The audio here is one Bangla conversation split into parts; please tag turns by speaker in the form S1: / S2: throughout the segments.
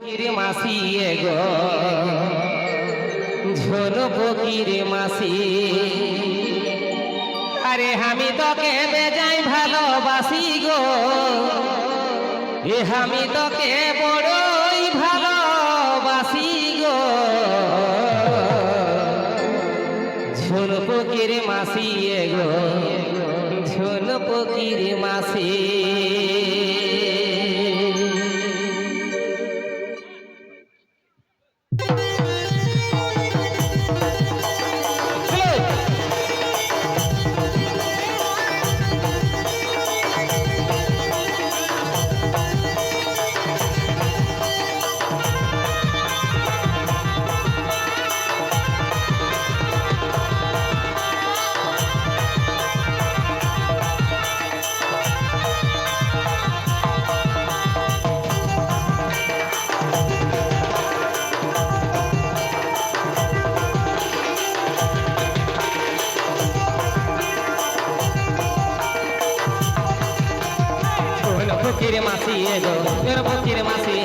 S1: ফকির মাসি গো ঝোল ফকির মাসি। আরে আমি তোকে বেজাই ভালোবাসি গো। এ আমি তোকে বড়ই ভালোবাসি গো। ঝোল ফকির মাসি গো ঝোল ফকির মাসি। এগো ছোন মাসি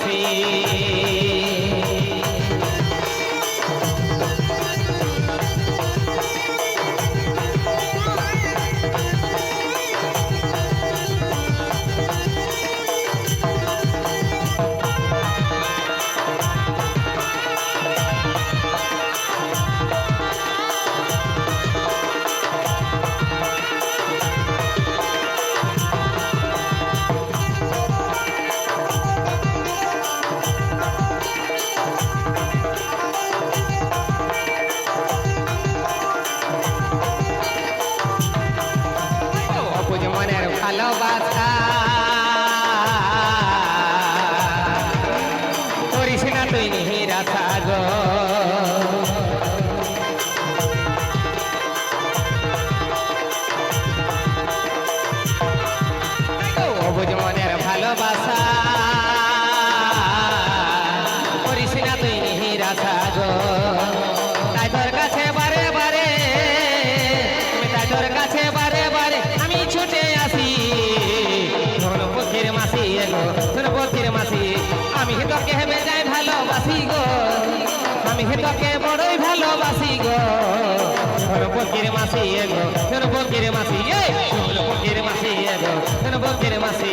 S1: কাফি তুই নিহিরা সাগর মনের ভালোবাসা। করিস না তুই নিহিরা সাগর। পক্ষের মাসি এগো ধন পক্ষের মাসি এ পক্ষের মাসি এগো ধন পক্ষের মাসি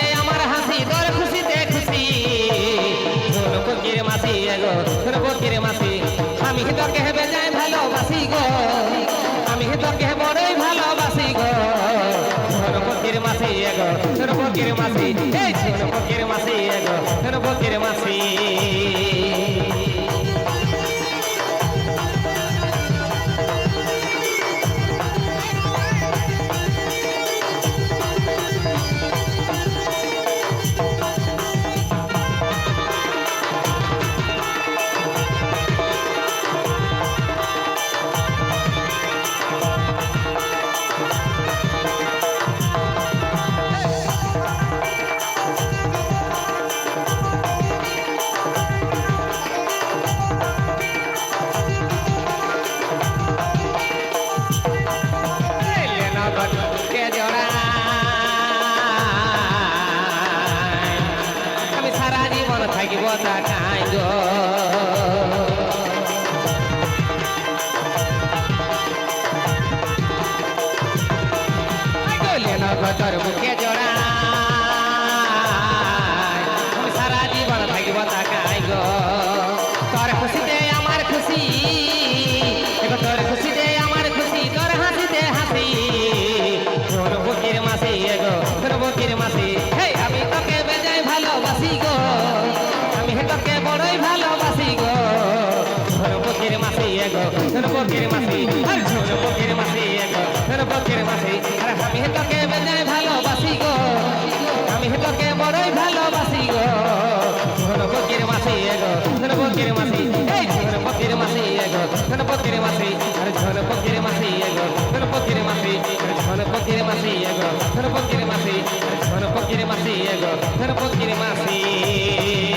S1: এগো ধুন ফকির মাসি। আমি তোকে হেবে যাই ভালোবাসি গো। আমি তোকে বড়ই ভালোবাসি গো। ফকির মাসি ধুন ফকির মাসি। এই ধুন মাসি এগো ধুন মাসি। কথা নাই গো তোর বুকে জোড়া সারা জীবন থাকিব তাকাই গো। তোর খুশিতে আমার খুশি। রে মাসি এগো গণপতি রে মাসি গণপতি রে মাসি এগো গণপতি রে মাসি গণপতি রে মাসি এগো গণপতি রে মাসি